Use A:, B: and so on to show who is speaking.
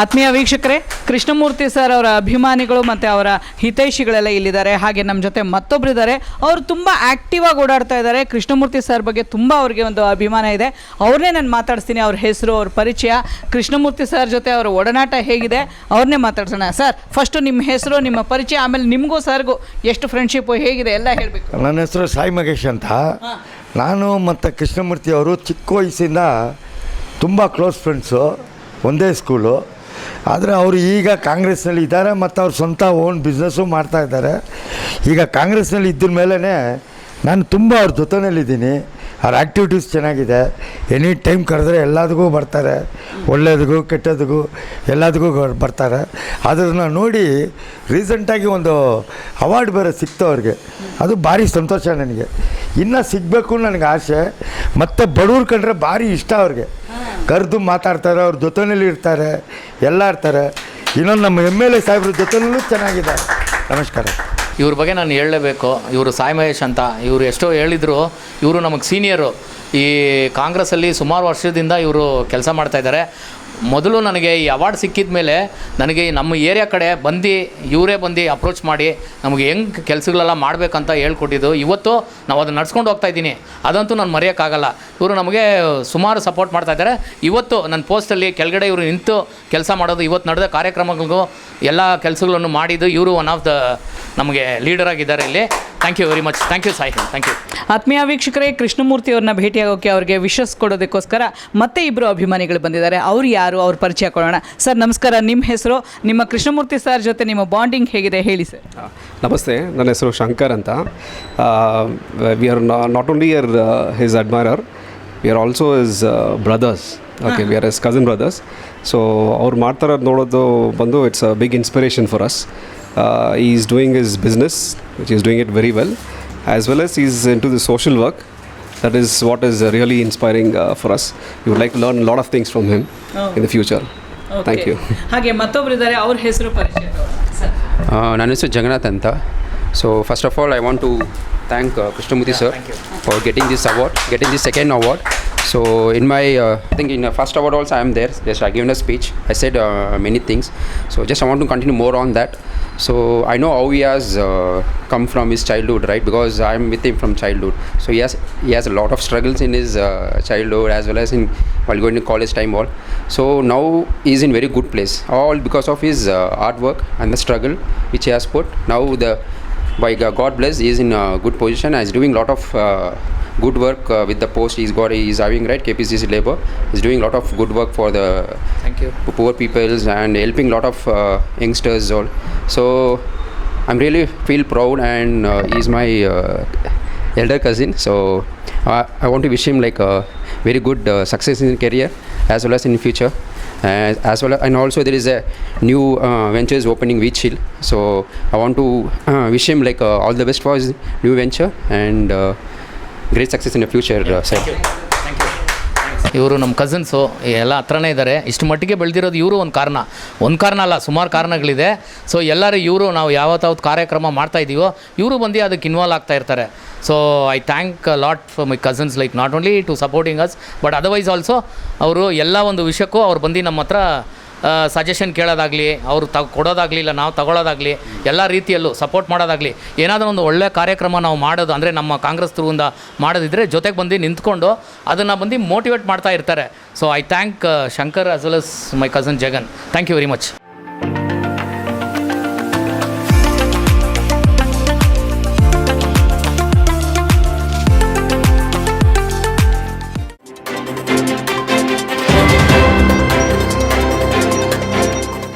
A: ಆತ್ಮೀಯ ವೀಕ್ಷಕರೇ ಕೃಷ್ಣಮೂರ್ತಿ ಸರ್ ಅವರ ಅಭಿಮಾನಿಗಳು ಮತ್ತು ಅವರ ಹಿತೈಷಿಗಳೆಲ್ಲ ಇಲ್ಲಿದ್ದಾರೆ. ಹಾಗೆ ನಮ್ಮ ಜೊತೆ ಮತ್ತೊಬ್ರು ಇದ್ದಾರೆ ಅವರು ತುಂಬ ಆ್ಯಕ್ಟಿವ್ ಆಗಿ ಓಡಾಡ್ತಾ ಇದ್ದಾರೆ. ಕೃಷ್ಣಮೂರ್ತಿ ಸರ್ ಬಗ್ಗೆ ತುಂಬ ಅವ್ರಿಗೆ ಒಂದು ಅಭಿಮಾನ ಇದೆ. ಅವ್ರನ್ನೇ ನಾನು ಮಾತಾಡಿಸ್ತೀನಿ ಅವ್ರ ಹೆಸರು ಅವ್ರ ಪರಿಚಯ. ಕೃಷ್ಣಮೂರ್ತಿ ಸರ್ ಜೊತೆ ಅವರ ಒಡನಾಟ ಹೇಗಿದೆ ಅವ್ರನ್ನೇ ಮಾತಾಡ್ಸೋಣ. ಸರ್ ಫಸ್ಟು ನಿಮ್ಮ ಹೆಸರು ನಿಮ್ಮ ಪರಿಚಯ ಆಮೇಲೆ ನಿಮಗೂ ಸರ್ಗೂ ಎಷ್ಟು ಫ್ರೆಂಡ್ಶಿಪ್ಪು ಹೇಗಿದೆ ಎಲ್ಲ ಹೇಳಬೇಕು.
B: ನನ್ನ ಹೆಸರು ಸಾಯಿ ಮಗೇಶ್ ಅಂತ. ನಾನು ಮತ್ತು ಕೃಷ್ಣಮೂರ್ತಿ ಅವರು ಚಿಕ್ಕ ವಯಸ್ಸಿಂದ ತುಂಬ ಕ್ಲೋಸ್ ಫ್ರೆಂಡ್ಸು ಒಂದೇ ಸ್ಕೂಲು ಆದರೆ ಅವರು ಈಗ ಕಾಂಗ್ರೆಸ್ನಲ್ಲಿ ಇದ್ದಾರೆ ಮತ್ತು ಅವ್ರ ಸ್ವಂತ ಓನ್ ಬಿಸ್ನೆಸ್ಸು ಮಾಡ್ತಾ ಇದ್ದಾರೆ. ಈಗ ಕಾಂಗ್ರೆಸ್ನಲ್ಲಿ ಇದ್ದ ಮೇಲೇ ನಾನು ತುಂಬ ಅವ್ರ ಜೊತೆಯಲ್ಲಿದ್ದೀನಿ ಅವ್ರ ಆ್ಯಕ್ಟಿವಿಟೀಸ್ ಚೆನ್ನಾಗಿದೆ. ಎನಿ ಟೈಮ್ ಕರೆದ್ರೆ ಎಲ್ಲದಕ್ಕೂ ಬರ್ತಾರೆ. ಒಳ್ಳೆಯದಿಗೂ ಕೆಟ್ಟದಿಗೂ ಎಲ್ಲದಕ್ಕೂ ಬರ್ತಾರೆ. ಅದನ್ನು ನೋಡಿ ರೀಸೆಂಟಾಗಿ ಒಂದು ಅವಾರ್ಡ್ ಬೇರೆ ಸಿಕ್ತು ಅವ್ರಿಗೆ. ಅದು ಭಾರಿ ಸಂತೋಷ ನನಗೆ. ಇನ್ನೂ ಸಿಗಬೇಕು ನನಗೆ ಆಸೆ. ಮತ್ತು ಬಡವ್ರು ಕಂಡ್ರೆ ಭಾರಿ ಇಷ್ಟ ಅವ್ರಿಗೆ. ಕರೆದು ಮಾತಾಡ್ತಾರೆ, ಅವ್ರ ಜೊತೆಯಲ್ಲಿ ಇರ್ತಾರೆ, ಎಲ್ಲ ಇರ್ತಾರೆ. ಇನ್ನೊಂದು ನಮ್ಮ ಎಂ ಎಲ್ ಎ ಸಾಹೇಬ್ರ ಜೊತೆಯಲ್ಲೂ ಚೆನ್ನಾಗಿದ್ದಾರೆ. ನಮಸ್ಕಾರ.
C: ಇವ್ರ ಬಗ್ಗೆ ನಾನು ಹೇಳಲೇಬೇಕು. ಇವರು ಸಾಯಿ ಮಹೇಶ್ ಅಂತ. ಇವರು ಎಷ್ಟೋ ಹೇಳಿದರು, ಇವರು ನಮಗೆ ಸೀನಿಯರು ಈ ಕಾಂಗ್ರೆಸ್ಸಲ್ಲಿ ಸುಮಾರು ವರ್ಷದಿಂದ ಇವರು ಕೆಲಸ ಮಾಡ್ತಾ ಇದ್ದಾರೆ. ಮೊದಲು ನನಗೆ ಈ ಅವಾರ್ಡ್ ಸಿಕ್ಕಿದ ಮೇಲೆ ನನಗೆ ನಮ್ಮ ಏರಿಯಾ ಕಡೆ ಬಂದು, ಇವರೇ ಬಂದು ಅಪ್ರೋಚ್ ಮಾಡಿ, ನಮಗೆ ಹೆಂಗೆ ಕೆಲಸಗಳೆಲ್ಲ ಮಾಡಬೇಕಂತ ಹೇಳ್ಕೊಟ್ಟಿದ್ದು. ಇವತ್ತು ನಾವು ಅದನ್ನ ನಡ್ಸ್ಕೊಂಡು ಹೋಗ್ತಾ ಇದ್ದೀನಿ. ಅದಂತೂ ನಾನು ಮರೆಯೋಕ್ಕಾಗಲ್ಲ. ಇವರು ನಮಗೆ ಸುಮಾರು ಸಪೋರ್ಟ್ ಮಾಡ್ತಾ ಇದ್ದಾರೆ. ಇವತ್ತು ನನ್ನ ಪೋಸ್ಟಲ್ಲಿ ಕೆಳಗಡೆ ಇವರು ನಿಂತು ಕೆಲಸ ಮಾಡೋದು, ಇವತ್ತು ನಡೆದ ಕಾರ್ಯಕ್ರಮಗಳಿಗೂ ಎಲ್ಲ ಕೆಲಸಗಳನ್ನು ಮಾಡಿದ್ದು, ಇವರು ಒನ್ ಆಫ್ ದ ನಮಗೆ ಲೀಡರ್ ಆಗಿದ್ದಾರೆ ಇಲ್ಲಿ. Thank you very much thank you Sai thank you
A: ಆತ್ಮೀಯ ವೀಕ್ಷಕರೇ ಕೃಷ್ಣಮೂರ್ತಿ ಅವ್ರನ್ನ ಭೇಟಿಯಾಗೋಕ್ಕೆ ಅವ್ರಿಗೆ ವಿಶಸ್ ಕೊಡೋದಕ್ಕೋಸ್ಕರ ಮತ್ತೆ ಇಬ್ಬರು ಅಭಿಮಾನಿಗಳು ಬಂದಿದ್ದಾರೆ. ಅವ್ರು ಯಾರು? ಅವ್ರ ಪರಿಚಯ ಕೊಡೋಣ. ಸರ್ ನಮಸ್ಕಾರ. ನಿಮ್ಮ ಹೆಸರು? ನಿಮ್ಮ ಕೃಷ್ಣಮೂರ್ತಿ ಸರ್ ಜೊತೆ ನಿಮ್ಮ ಬಾಂಡಿಂಗ್ ಹೇಗಿದೆ? ಹೇಳಿ ಸರ್
D: ನಮಸ್ತೆ. ನನ್ನ ಹೆಸರು ಶಂಕರ್ ಅಂತ. We are not only your his admirer we are also his brothers okay we are his cousin brothers so ಅವ್ರು ಮಾಡ್ತಾರೋದು ನೋಡೋದು ಬಂದು it's a big inspiration for us he's doing his business which he's doing it very well as well as he's into the social work that is what is uh, really inspiring uh, for us. We would like to learn a lot of things from him in the future. Thank
A: Okay.
D: you.
A: ಹಾಗೆ ಮತ್ತೊಬ್ರು ಇದ್ದಾರೆ ಅವ್ರ ಹೆಸರು ಪರಿಚಯ sir.
E: Uh, ನನ್ನ ಹೆಸರು ಜಗನ್ನಾಥ್ ಅಂತ. So first of all I want to thank Krishnamurthy sir for getting this award getting this second award so in my I think in first award also I am there just I given a speech I said many things so just I want to continue more on that so i know how he has uh, come from his childhood right? Because i'm with him from childhood. So he has he has a lot of struggles in his uh, childhood as well as in while going to college time all. So now he's in very good place all because of his uh, hard work and the struggle which he has put. Now the by god bless he is in a good position and is doing a lot of uh, good work uh, with the post. He's got he's having right kpcc labor. He's doing a lot of good work for the
C: thank you.
E: poor peoples and helping a lot of uh, youngsters all. So i'm really feel proud and uh, he's my uh, elder cousin. So i want to wish him like a very good uh, success in career as well as in future. Uh, as well and also there is a new uh, ventures opening with chill so i want to uh, wish him like uh, all the best for his new venture and uh, success in in sir.
C: ಇವರು ನಮ್ಮ cousins ಎಲ್ಲ ಹತ್ರನೇ ಇದ್ದಾರೆ. ಇಷ್ಟು ಮಟ್ಟಿಗೆ ಬೆಳೆದಿರೋದು ಇವರು ಒಂದು ಕಾರಣ. ಒಂದು ಕಾರಣ ಅಲ್ಲ ಸುಮಾರು ಕಾರಣಗಳಿದೆ. ಸೊ ಎಲ್ಲರೂ ಇವರು ನಾವು ಯಾವತ್ತಾವತ್ತು ಕಾರ್ಯಕ್ರಮ ಮಾಡ್ತಾ ಇದ್ದೀವೋ ಇವರು ಬಂದು ಅದಕ್ಕೆ ಇನ್ವಾಲ್ವ್ ಆಗ್ತಾ ಇರ್ತಾರೆ. So I thank lot for my cousins like not only to supporting us but otherwise also ಅವರು ಎಲ್ಲ ಒಂದು ವಿಷಯಕ್ಕೂ ಅವ್ರು ಬಂದು ನಮ್ಮ ಹತ್ರ ಸಜೆಷನ್ ಕೇಳೋದಾಗಲಿ, ಅವರು ತ ಕೊಡೋದಾಗಲಿ ಇಲ್ಲ, ನಾವು ತಗೊಳ್ಳೋದಾಗಲಿ ಎಲ್ಲ ರೀತಿಯಲ್ಲೂ ಸಪೋರ್ಟ್ ಮಾಡೋದಾಗಲಿ, ಏನಾದರೂ ಒಂದು ಒಳ್ಳೆಯ ಕಾರ್ಯಕ್ರಮ ನಾವು ಮಾಡೋದು ಅಂದರೆ ನಮ್ಮ ಕಾಂಗ್ರೆಸ್ ಥ್ರೂಯಿಂದ ಮಾಡೋದಿದ್ರೆ ಜೊತೆಗೆ ಬಂದು ನಿಂತ್ಕೊಂಡು ಅದನ್ನು ಬಂದು ಮೋಟಿವೇಟ್ ಮಾಡ್ತಾ ಇರ್ತಾರೆ. So I thank Shankar as well as my cousin Jagan thank you very much